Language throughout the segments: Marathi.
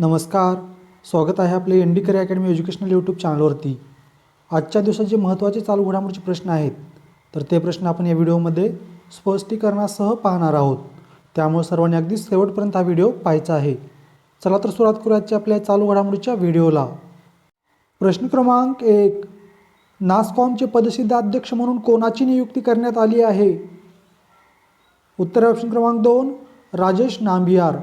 नमस्कार. स्वागत आहे आपले N D career academy educational YouTube चॅनलवरती. आजच्या दिवसात जे महत्त्वाचे चालू घडामोडीचे प्रश्न आहेत. तर ते प्रश्न आपण या व्हिडिओमध्ये स्पष्टीकरणासह पाहणार आहोत. त्यामुळे सर्वांनी अगदी शेवटपर्यंत हा व्हिडिओ पाहायचा आहे. चला तर सुरुवात करू आजच्या आपल्या चालू घडामोडीच्या व्हिडिओला. प्रश्न क्रमांक एक. नासकॉमचे पदसिद्ध अध्यक्ष म्हणून कोणाची नियुक्ती करण्यात आली आहे? उत्तर ऑप्शन क्रमांक दोन. राजेश नांबियार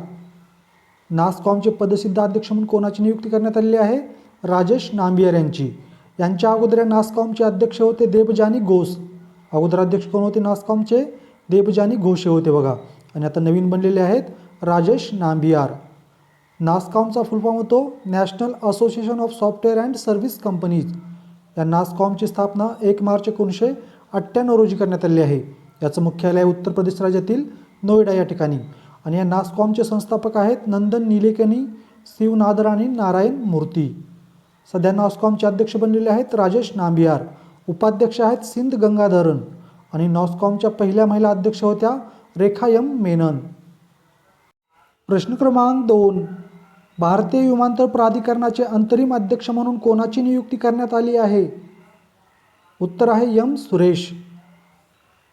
नासकॉमचे पदसिद्ध अध्यक्ष म्हणून कोणाची नियुक्ती करण्यात आलेली आहे? राजेश नांबियर यांची. यांच्या अगोदर या नासकॉमचे अध्यक्ष होते देबजानी घोष. अगोदर अध्यक्ष कोण होते? नासकॉमचे देबजानी घोष हे होते बघा. आणि आता नवीन बनलेले आहेत राजेश नांबियार. नासकॉमचा फुलफॉर्म होतो national association of software and service companies या नासकॉमची स्थापना एक मार्च एकोणीसशे अठ्ठ्याण्णव रोजी करण्यात आली आहे. याचं मुख्यालय आहे उत्तर प्रदेश राज्यातील नोएडा या ठिकाणी. आणि या नासकॉमचे संस्थापक आहेत नंदन निलेकनी शिवनादर आणि नारायण मूर्ती. सध्या नॉस्कॉमचे अध्यक्ष बनलेले आहेत राजेश नांबियार उपाध्यक्ष आहेत सिंध गंगाधरन आणि नॉस्कॉमच्या पहिल्या महिला अध्यक्ष होत्या रेखा एम मेनन. प्रश्न क्रमांक दोन. भारतीय विमानतळ प्राधिकरणाचे अंतरिम अध्यक्ष म्हणून कोणाची नियुक्ती करण्यात आली आहे? उत्तर आहे यम सुरेश.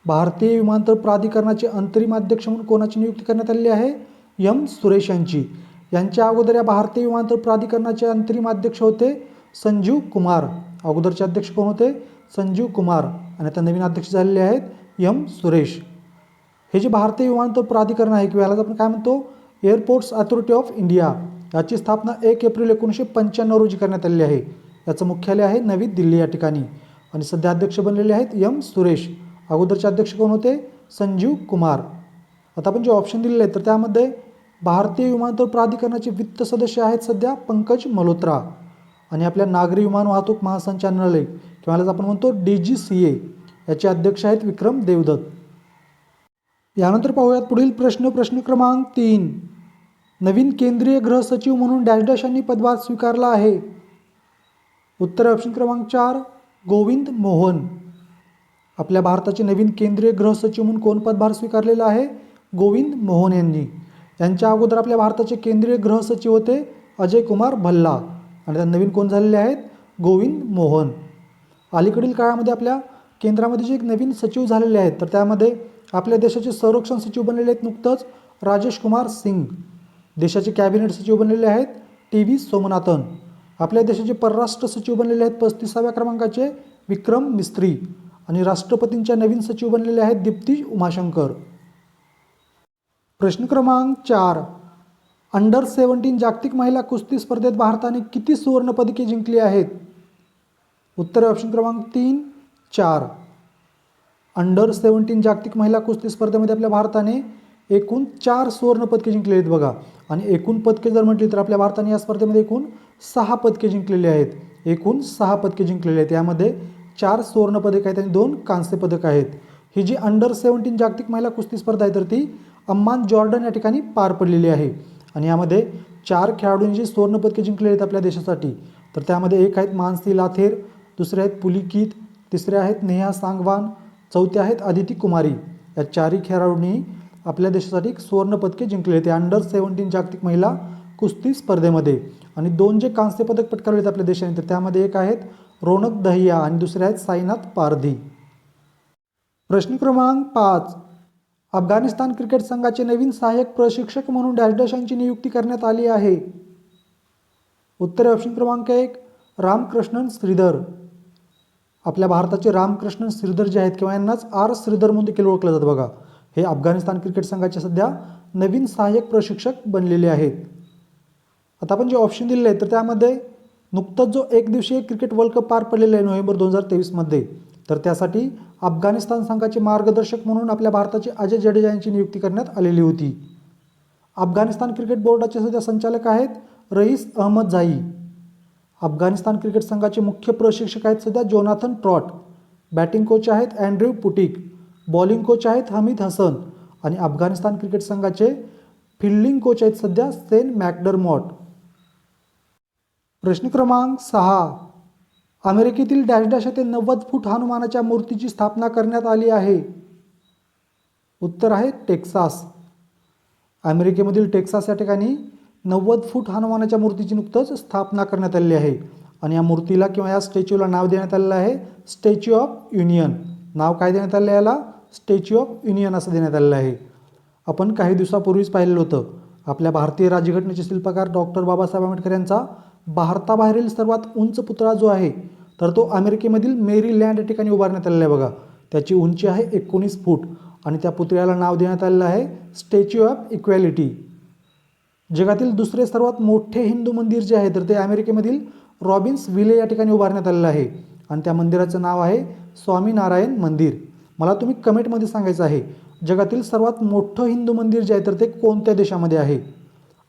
भारतीय विमानतळ प्राधिकरणाचे अंतरिम अध्यक्ष म्हणून कोणाची नियुक्ती करण्यात आलेली आहे? यम सुरेश यांची. यांच्या अगोदर या भारतीय विमानतळ प्राधिकरणाचे अंतरिम अध्यक्ष होते संजीव कुमार. अगोदरचे अध्यक्ष कोण होते? संजीव कुमार. आणि आता नवीन अध्यक्ष झालेले आहेत यम सुरेश. हे जे भारतीय विमानतळ प्राधिकरण आहे किंवा यालाच आपण काय म्हणतो? Airports authority of India. याची स्थापना एक एप्रिल एकोणीसशे पंच्याण्णव रोजी करण्यात आलेली आहे. याचं मुख्यालय आहे नवी दिल्ली या ठिकाणी. आणि सध्या अध्यक्ष बनलेले आहेत यम सुरेश. अगोदरचे अध्यक्ष कोण होते? संजीव कुमार. आता आपण जे ऑप्शन दिलेले आहेत तर त्यामध्ये भारतीय विमानतळ प्राधिकरणाचे वित्त सदस्य आहेत सध्या पंकज मल्होत्रा. आणि आपल्या नागरी विमान वाहतूक महासंचालनालय किंवा यालाच आपण म्हणतो डी जी सी ए याचे अध्यक्ष आहेत विक्रम देवदत्त. यानंतर पाहूयात पुढील प्रश्न प्रश्न क्रमांक तीन. नवीन केंद्रीय गृह सचिव म्हणून डॅश डॅश यांनी पदभार स्वीकारला आहे. उत्तर ऑप्शन क्रमांक चार गोविंद मोहन. आपल्या भारताचे नवीन केंद्रीय गृह सचिव म्हणून कोण पदभार स्वीकारलेला आहे? गोविंद मोहन यांनी. यांच्या अगोदर आपल्या भारताचे केंद्रीय गृह सचिव होते अजय कुमार भल्ला. आणि त्या नवीन कोण झालेले आहेत? गोविंद मोहन. अलीकडील काळामध्ये आपल्या केंद्रामध्ये जे एक नवीन सचिव झालेले आहेत तर त्यामध्ये आपल्या देशाचे संरक्षण सचिव बनलेले आहेत नुकतंच राजेश कुमार सिंग. देशाचे कॅबिनेट सचिव बनलेले आहेत टी व्ही सोमनाथन. आपल्या देशाचे परराष्ट्र सचिव बनलेले आहेत पस्तीसाव्या क्रमांकाचे विक्रम मिस्त्री. आणि राष्ट्रपतींच्या नवीन सचिव बनलेले आहेत दीप्ती उमाशंकर. प्रश्न क्रमांक चार. अंडर सेवन्टीन जागतिक महिला कुस्ती स्पर्धेत भारताने किती सुवर्णपदके जिंकली आहेत? उत्तर ऑप्शन क्रमांक तीन चार. अंडर सेवन्टीन जागतिक महिला कुस्ती स्पर्धेमध्ये आपल्या भारताने एकूण चार सुवर्णपदके जिंकलेली आहेत बघा. आणि एकूण पदके जर म्हटली तर आपल्या भारताने या स्पर्धेमध्ये एकूण सहा पदके जिंकलेली आहेत. एकूण सहा पदके जिंकलेली आहेत. यामध्ये चार सुवर्णपदक आहेत आणि दोन कांस्य पदक आहेत. ही जी अंडर सेवन्टीन जागतिक महिला कुस्ती स्पर्धा आहे तर ती अम्मान जॉर्डन या ठिकाणी पार पडलेली आहे. आणि यामध्ये चार खेळाडूंनी जी सुवर्णपदके जिंकलेली आहेत आपल्या देशासाठी तर त्यामध्ये एक आहेत मानसी लाथेर दुसरे आहेत पुलिकीत तिसरे आहेत नेहा सांगवान चौथे आहेत आदिती कुमारी. या चारही खेळाडूंनी आपल्या देशासाठी सुवर्णपदके जिंकले आहेत अंडर सेवन्टीन जागतिक महिला कुस्ती स्पर्धेमध्ये. आणि दोन जे कांस्य पदक पटकावले आहेत आपल्या देशाने तर त्यामध्ये एक आहेत रोनक दहिया आणि दुसरे आहेत साईनाथ पारधी. प्रश्न क्रमांक पाच. अफगाणिस्तान क्रिकेट संघाचे नवीन सहाय्यक प्रशिक्षक म्हणून डॅश डॅश यांची नियुक्ती करण्यात आली आहे. उत्तर ऑप्शन क्रमांक एक रामकृष्णन श्रीधर. आपल्या भारताचे रामकृष्णन श्रीधर जे आहेत किंवा यांनाच आर श्रीधर म्हणून देखील ओळखलं जातं बघा. हे अफगाणिस्तान क्रिकेट संघाचे सध्या नवीन सहाय्यक प्रशिक्षक बनलेले आहेत. आता आपण जे ऑप्शन दिलेले आहेत तर त्यामध्ये नुकतंच जो एक दिवसीय क्रिकेट वर्ल्ड कप पार पडलेला आहे नोव्हेंबर दोन हजार तेवीसमध्ये तर त्यासाठी अफगाणिस्तान संघाचे मार्गदर्शक म्हणून आपल्या भारताचे अजय जडेजा यांची नियुक्ती करण्यात आलेली होती. अफगाणिस्तान क्रिकेट बोर्डाचे सध्या संचालक आहेत रईस अहमद झाई. अफगाणिस्तान क्रिकेट संघाचे मुख्य प्रशिक्षक आहेत सध्या जोनाथन ट्रॉट बॅटिंग कोच आहेत अँड्र्यू पुटिक बॉलिंग कोच आहेत हमीद हसन आणि अफगाणिस्तान क्रिकेट संघाचे फिल्डिंग कोच आहेत सध्या सेन मॅकडरमॉट. प्रश्न क्रमांक सहा. अमेरिकेतील डॅश डॅश येथे नव्वद फूट हनुमानाच्या मूर्तीची स्थापना करण्यात आली आहे. उत्तर आहे टेक्सास. अमेरिकेमधील टेक्सास या ठिकाणी नव्वद फूट हनुमानाच्या मूर्तीची नुकतंच स्थापना करण्यात आलेली आहे आणि या मूर्तीला किंवा या स्टॅच्यूला नाव देण्यात आलेलं आहे स्टॅच्यू ऑफ युनियन. नाव काय देण्यात आलं आहे याला? स्टॅच्यू ऑफ युनियन असं देण्यात आलेलं आहे. आपण काही दिवसापूर्वीच पाहिलेलं होतं. आपल्या भारतीय राज्यघटनेचे शिल्पकार डॉक्टर बाबासाहेब आंबेडकर यांचा भारताबाहेरील सर्वात उंच पुतळा जो आहे तर तो अमेरिकेमधील मेरीलँड या ठिकाणी उभारण्यात आलेला आहे बघा. त्याची उंची आहे एकोणीस फूट आणि त्या पुतळ्याला नाव देण्यात आलेलं आहे स्टॅच्यू ऑफ इक्वॅलिटी जगातील दुसरे सर्वात मोठे हिंदू मंदिर जे आहे तर ते अमेरिकेमधील रॉबिन्स विले या ठिकाणी उभारण्यात आलेलं आहे. आणि त्या मंदिराचं नाव आहे स्वामीनारायण मंदिर. मला तुम्ही कमेंटमध्ये सांगायचं आहे जगातील सर्वात मोठं हिंदू मंदिर जे आहे तर ते कोणत्या देशामध्ये आहे?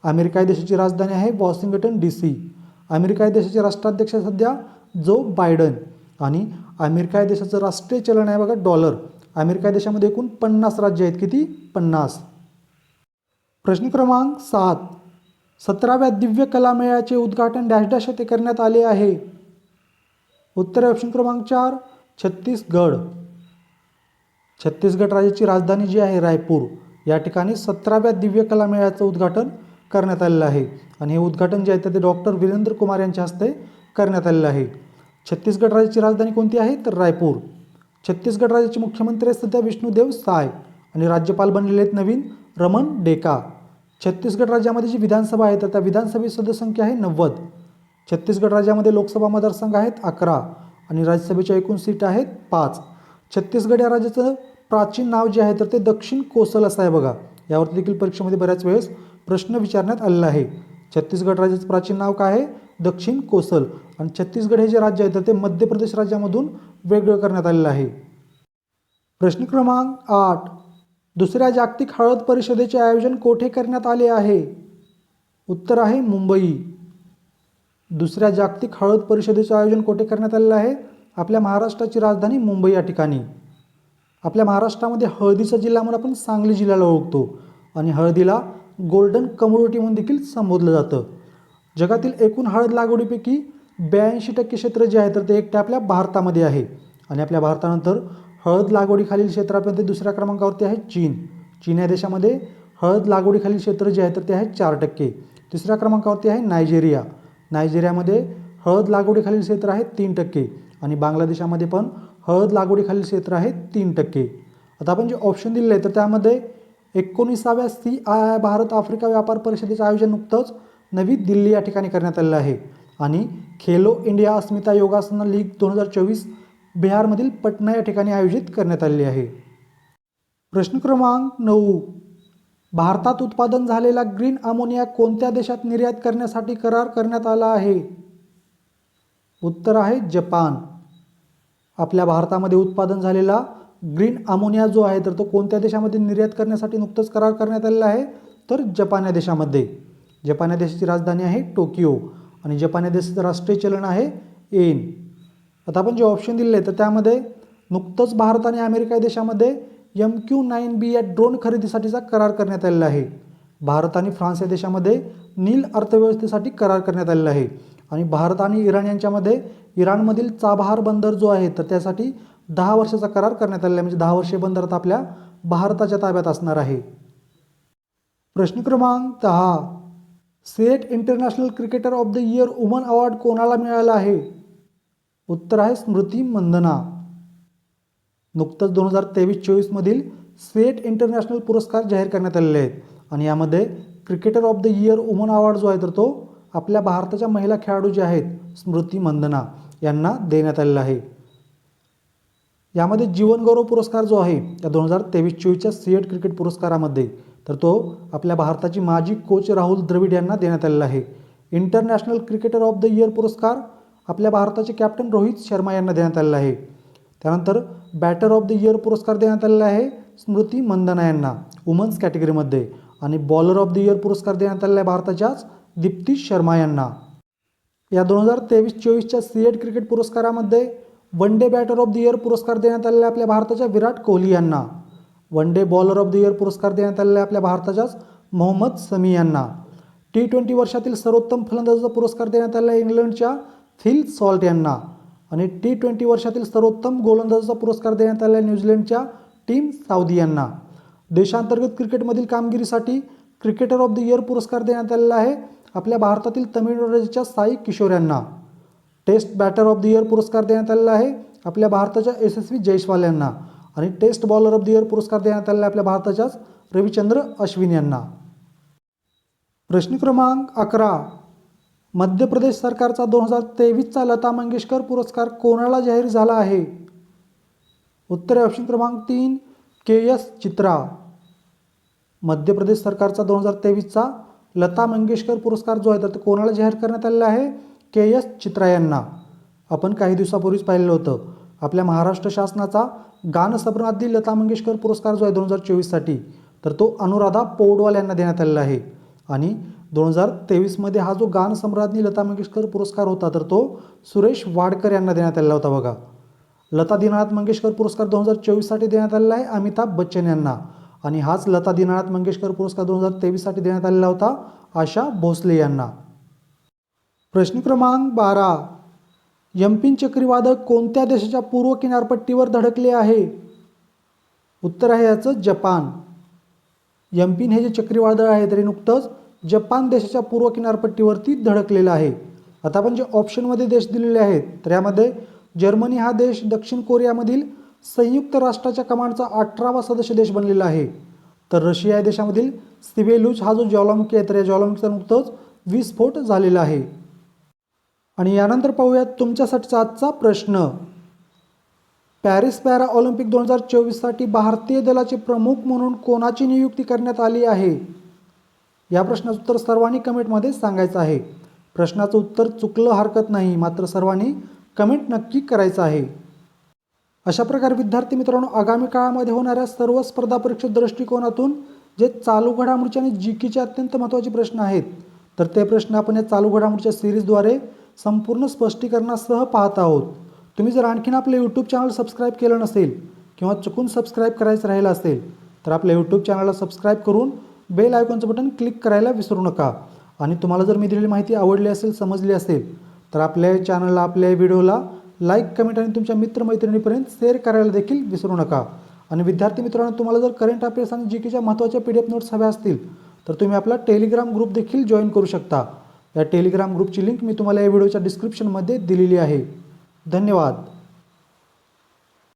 अमेरिका या देशाची राजधानी आहे वॉशिंग्टन डी सी. अमेरिका या देशाचे राष्ट्राध्यक्ष सध्या जो बायडन. आणि अमेरिका या देशाचं राष्ट्रीय चलन आहे बघा डॉलर. अमेरिका या देशामध्ये एकूण पन्नास राज्य आहेत. किती? पन्नास. प्रश्न क्रमांक सात. सतराव्या दिव्य कला मेळ्याचे उद्घाटन डॅश डॅश येथे करण्यात आले आहे. उत्तर ऑप्शन क्रमांक चार छत्तीसगड. छत्तीसगड राज्याची राजधानी जी आहे रायपूर. या ठिकाणी सतराव्या दिव्य कला मेळ्याचं उद्घाटन करण्यात आलेलं आहे. आणि हे उद्घाटन जे आहे तर ते डॉक्टर वीरेंद्र कुमार यांच्या हस्ते करण्यात आलेलं आहे. छत्तीसगड राज्याची राजधानी कोणती आहे? तर रायपूर. छत्तीसगड राज्याचे मुख्यमंत्री आहेत सध्या विष्णुदेव साय आणि राज्यपाल बनलेले आहेत नवीन रमण डेका. छत्तीसगड राज्यामध्ये जी विधानसभा आहे तर त्या विधानसभेची सदस्यसंख्या आहे नव्वद. छत्तीसगड राज्यामध्ये लोकसभा मतदारसंघ आहेत अकरा आणि राज्यसभेच्या एकूण सीट आहेत पाच. छत्तीसगड या राज्याचं प्राचीन नाव जे आहे तर ते दक्षिण कोसल असं आहे बघा. यावरती देखील परीक्षेमध्ये बऱ्याच वेळेस प्रश्न विचारण्यात आलेला आहे. छत्तीसगड राज्याचं प्राचीन नाव काय आहे? दक्षिण कोसल. आणि छत्तीसगड हे जे राज्य आहे तर ते मध्य प्रदेश राज्यामधून वेगळं करण्यात आलेलं आहे. प्रश्न क्रमांक आठ. दुसऱ्या जागतिक हळद परिषदेचे आयोजन कोठे करण्यात आले आहे? उत्तर आहे मुंबई. दुसऱ्या जागतिक हळद परिषदेचे आयोजन कोठे करण्यात आलेलं आहे? आपल्या महाराष्ट्राची राजधानी मुंबई या ठिकाणी. आपल्या महाराष्ट्रामध्ये हळदीचा जिल्हा म्हणून आपण सांगली जिल्ह्याला ओळखतो. आणि हळदीला गोल्डन कम्युनिटी म्हणून देखील संबोधलं जातं. जगातील एकूण हळद लागवडीपैकी ब्याऐंशी टक्के क्षेत्र जे आहे तर ते एकटे आपल्या भारतामध्ये आहे. आणि आपल्या भारतानंतर हळद लागवडीखालील क्षेत्रामध्ये दुसऱ्या क्रमांकावरती आहे चीन. चीन या देशामध्ये हळद लागवडीखालील क्षेत्र जे आहे तर ते आहे चार टक्के. तिसऱ्या क्रमांकावरती आहे नायजेरिया. नायजेरियामध्ये हळद लागवडीखालील क्षेत्र आहे तीन टक्के. आणि बांगलादेशामध्ये पण हळद लागवडीखालील क्षेत्र आहे तीन टक्के. आता आपण जे ऑप्शन दिलेलं आहे तर त्यामध्ये एकोणीसाव्या C I I Bharat Africa व्यापार परिषदेचं आयोजन नुकतंच नवी दिल्ली या ठिकाणी करण्यात आलेलं आहे. आणि खेलो इंडिया अस्मिता योगासन लीग दोन हजार चोवीस बिहारमधील पटना या ठिकाणी आयोजित करण्यात आलेली आहे. प्रश्न क्रमांक नऊ. भारतात उत्पादन झालेला ग्रीन अमोनिया कोणत्या देशात निर्यात करण्यासाठी करार करण्यात आला आहे? उत्तर आहे जपान. आपल्या भारतामध्ये उत्पादन झालेला ग्रीन अमोनिया जो आहे तर तो कोणत्या देशामध्ये निर्यात करण्यासाठी नुकतंच करार करण्यात आलेला आहे? तर जपान या देशामध्ये. जपान या देशाची राजधानी आहे टोकियो आणि जपान या देशाचं राष्ट्रीय चलन आहे एन. आता आपण जे ऑप्शन दिलेले आहे तर त्यामध्ये नुकतंच भारत आणि अमेरिका या देशामध्ये एम क्यू नाईन बी या ड्रोन खरेदीसाठीचा करार करण्यात आलेला आहे. भारत आणि फ्रान्स या देशामध्ये नील अर्थव्यवस्थेसाठी करार करण्यात आलेला आहे. आणि भारत आणि इराण यांच्यामध्ये इराणमधील चाबहार बंदर जो आहे तर त्यासाठी दहा वर्षाचा करार करण्यात आलेला आहे. म्हणजे दहा वर्षे बंदर आपल्या भारताच्या ताब्यात असणार आहे. प्रश्न क्रमांक दहा set international cricketer of the year woman award कोणाला मिळाला आहे? उत्तर आहे स्मृती मंदना. नुकतंच दोन हजार तेवीस चोवीसमधील स्वेट इंटरनॅशनल पुरस्कार जाहीर करण्यात आलेले आहेत. आणि यामध्ये cricketer of the year woman award जो आहे तर तो आपल्या भारताच्या महिला खेळाडू जे आहेत स्मृती मंदना यांना देण्यात आलेला आहे. यामध्ये जीवनगौरव पुरस्कार जो आहे या दोन हजार तेवीस चोवीसच्या सिएट क्रिकेट पुरस्कारामध्ये तर तो आपल्या भारताची माजी कोच राहुल द्रविड यांना देण्यात आलेला आहे. International cricketer of the year पुरस्कार आपल्या भारताचे कॅप्टन रोहित शर्मा यांना देण्यात आलेला आहे. त्यानंतर बॅटर ऑफ द इयर पुरस्कार देण्यात आलेला आहे स्मृती मंदना यांना वुमन्स कॅटेगरीमध्ये आणि बॉलर ऑफ द इयर पुरस्कार देण्यात आलेला आहे भारताच्याच दीप्ती शर्मा यांना. या दोन हजार तेवीस चोवीसच्या सीएड cricket पुरस्कारामध्ये one day batter of the year पुरस्कार देण्यात आलेला आपल्या भारताच्या विराट कोहली यांना. One day bowler of the year पुरस्कार देण्यात आलेला आपल्या भारताच्याच मोहम्मद समी यांना. टी ट्वेंटी वर्षातील सर्वोत्तम फलंदाजाचा पुरस्कार देण्यात आलेला इंग्लंडच्या फिल सॉल्ट यांना. आणि टी ट्वेंटी वर्षातील सर्वोत्तम गोलंदाजाचा पुरस्कार देण्यात आलेला आहे न्यूझीलंडच्या टीम साऊदी यांना. देशांतर्गत क्रिकेटमधील कामगिरीसाठी क्रिकेटर ऑफ द इयर पुरस्कार देण्यात आलेला आहे आपल्या भारतातील तमिळनाडू राज्याच्या साई किशोर यांना. Test batter of the year पुरस्कार देण्यात आलेला आहे आपल्या भारताच्या यशस्वी जयस्वाल यांना. आणि test bowler of the year पुरस्कार देण्यात आलेला आपल्या भारताच्याच रविचंद्र अश्विन यांना. प्रश्न क्रमांक अकरा. मध्य प्रदेश सरकारचा दोन हजार तेवीसचा लता मंगेशकर पुरस्कार कोणाला जाहीर झाला आहे? उत्तर ऑप्शन क्रमांक तीन के एस चित्रा. मध्य प्रदेश सरकारचा दोन हजार तेवीसचा लता मंगेशकर पुरस्कार जो आहे तर तो कोणाला जाहीर करण्यात आलेला आहे? के एस चित्रा यांना. आपण काही दिवसापूर्वीच पाहिलेलं होतं. आपल्या महाराष्ट्र शासनाचा गानसम्राज्ञी लता मंगेशकर पुरस्कार जो आहे दोन हजार चोवीससाठी तर तो अनुराधा पौडवाल यांना देण्यात आलेला आहे. आणि दोन हजार तेवीसमध्ये हा जो गानसम्राज्ञी लता मंगेशकर पुरस्कार होता तर तो सुरेश वाडकर यांना देण्यात आलेला होता बघा. लता दीनानाथ मंगेशकर पुरस्कार दोन हजार चोवीससाठी देण्यात आलेला आहे अमिताभ बच्चन यांना. आणि हाच लता दीनानाथ मंगेशकर पुरस्कार दोन हजार तेवीससाठी देण्यात आलेला होता आशा भोसले यांना. प्रश्न क्रमांक बारा. यम्पिन चक्रीवादळ कोणत्या देशाच्या पूर्व किनारपट्टीवर धडकले आहे? उत्तर आहे याचं जपान. यम्पिन हे जे चक्रीवादळ आहे तरी नुकतंच जपान देशाच्या पूर्व किनारपट्टीवरती धडकलेलं आहे. आता आपण जे ऑप्शनमध्ये देश दिलेले आहेत तर यामध्ये जर्मनी हा देश दक्षिण कोरियामधील संयुक्त राष्ट्राच्या कमांडचा अठरावा सदस्य देश बनलेला आहे. तर रशिया या देशामधील सिबेलुच हा जो ज्वालामुखी आहे तर या ज्वालामुखीचा नुकतंच विस्फोट झालेला आहे. आणि यानंतर पाहूयात तुमच्यासाठीचा आजचा प्रश्न. पॅरिस पॅरा ऑलिम्पिक दोन हजार चोवीससाठी भारतीय दलाचे प्रमुख म्हणून कोणाची नियुक्ती करण्यात आली आहे? या प्रश्नाचं उत्तर सर्वांनी कमेंटमध्ये सांगायचं आहे. प्रश्नाचं उत्तर चुकलं हरकत नाही मात्र सर्वांनी कमेंट नक्की करायचं आहे. अशा प्रकारे विद्यार्थी मित्रांनो आगामी काळामध्ये होणाऱ्या सर्व स्पर्धा परीक्षा दृष्टिकोनातून जे चालू घडामोडीचे आणि जी केचे अत्यंत महत्त्वाचे प्रश्न आहेत तर ते प्रश्न आपण या चालू घडामोडीच्या सिरीजद्वारे संपूर्ण स्पष्टीकरणासह पाहत आहोत. तुम्ही जर आणखीन आपलं यूट्यूब चॅनल सबस्क्राईब केलं नसेल किंवा चुकून सबस्क्राईब करायचं राहिलं असेल तर आपल्या यूट्यूब चॅनलला सबस्क्राईब करून बेल आयकॉनचं बटन क्लिक करायला विसरू नका. आणि तुम्हाला जर मी दिलेली माहिती आवडली असेल समजली असेल तर आपल्या चॅनलला आपल्या व्हिडिओला लाईक कमेंट आणि तुमच्या मित्रमैत्रिणीपर्यंत शेअर करायला देखील विसरू नका. आणि विद्यार्थी मित्रांनो तुम्हाला जर करंट अफेअर्स आणि जी केच्या महत्त्वाच्या पी डी एफ नोट्स हव्या असतील तर तुम्ही आपला टेलिग्राम ग्रुप देखील जॉईन करू शकता. या टेलिग्राम ग्रुपची लिंक मी तुम्हाला या व्हिडिओच्या डिस्क्रिप्शनमध्ये दिलेली आहे. धन्यवाद.